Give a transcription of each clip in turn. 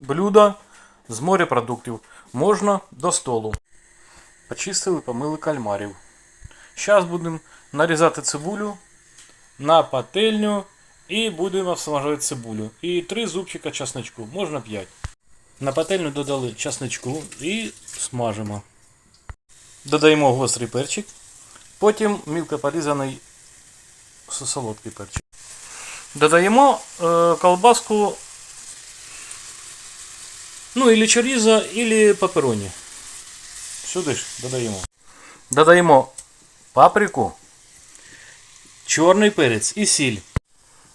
Блюда з морепродуктів можна до столу. Почистили, помили кальмарів. Зараз будемо нарізати цибулю на пательню і будемо смажувати цибулю. І три зубчика часничку, можна 5. На пательню додали часничку і смажимо. Додаємо гострий перчик. Потім мілко порізаний солодкий перчик. Додаємо е, колбаску, ну, или чоріза, или папероні. Сюди ж додаємо. Додаємо паприку, чорний перець і сіль.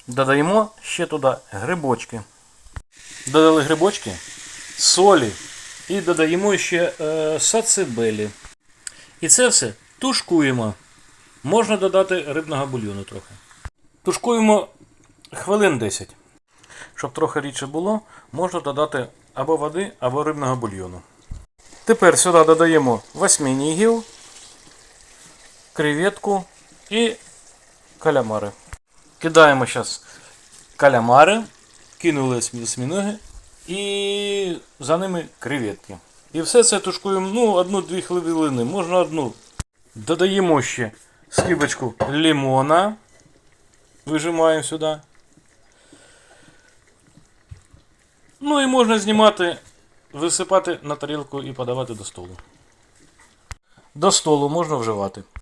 Додаємо ще туди грибочки. Додали грибочки, солі і додаємо ще е, сацибелі. І це все тушкуємо. Можна додати рибного бульйону трохи. Тушкуємо хвилин 10. Щоб трохи рідше було, можна додати або води, або рибного бульйону. Тепер сюди додаємо восьминігів, креветку і калямари. Кидаємо зараз калямари, кинули осьминоги і за ними креветки. І все це тушкуємо ну, одну-дві хвилини, можна одну. Додаємо ще скибочку лимона. Вижимаємо сюди. Ну і можна знімати, висипати на тарілку і подавати до столу. До столу можна вживати.